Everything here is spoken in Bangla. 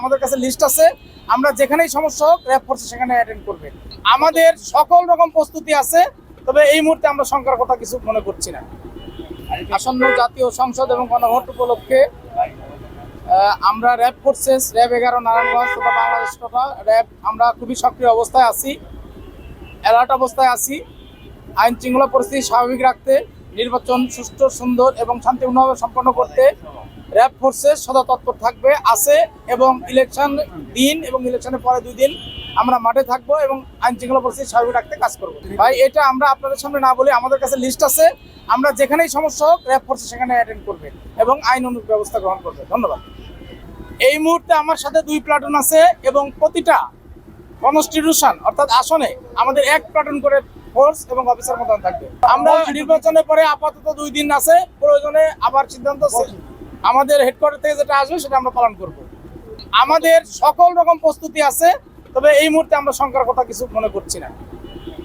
আমাদের কাছে লিস্ট আছে। আমরা যেখানেই সমস্যা হোক র্যাব ফোর্স সেখানে অ্যাটেন্ড করবে। আমাদের সকল রকম প্রস্তুতি আছে, তবে এই মুহূর্তে আমরা শঙ্কার কথা কিছু মনে করছি না। আসন্ন জাতীয় সংসদ এবং গণভোট উপলক্ষে আমরা র্যাব ফোর্সেস র্যাব এগারো, নারায়ণগঞ্জ তথা বাংলাদেশ তথা র্যাব আমরা খুবই সক্রিয় অবস্থায় আছি অ্যালার্ট অবস্থায় আছি। আইন শৃঙ্খলা পরিস্থিতি স্বাভাবিক রাখতে, নির্বাচন সুষ্ঠু, সুন্দর এবং শান্তিপূর্ণভাবে সম্পন্ন করতে র্যাব ফোর্সেস সদা তৎপর থাকবে, আছে এবং ইলেকশন দিন এবং ইলেকশনের পরে দুই দিন আমরা মাঠে থাকব এবং আইন শৃঙ্খলা পরিস্থিতি স্বাভাবিক রাখতে কাজ করব। ভাই, এটা আমরা আপনাদের সামনে না বলে আমাদের কাছে লিস্ট আছে। আমরা যেখানেই সমস্যা হোক র্যাব ফোর্স সেখানে অ্যাটেন্ড করবে এবং আইন অনুযায়ী ব্যবস্থা গ্রহণ করবে। ধন্যবাদ। এই মুহূর্তে আমার সাথে দুই প্লাটুন আছে এবং প্রতিটা কনস্টিটিউশন অর্থাৎ আসনে আমাদের এক প্লাটুন করে ফোর্স এবং অফিসার মতন থাকবে। আমরা নির্বাচনের পরে আপাতত দুই দিন আছে। প্রয়োজনে আবার সিদ্ধান্ত আমাদের হেডকোয়ার্টার থেকে যেটা আসবে সেটা আমরা পালন করব। আমাদের সকল রকম প্রস্তুতি আছে, তবে এই মুহূর্তে আমরা শঙ্কার কথা কিছু মনে করছি না।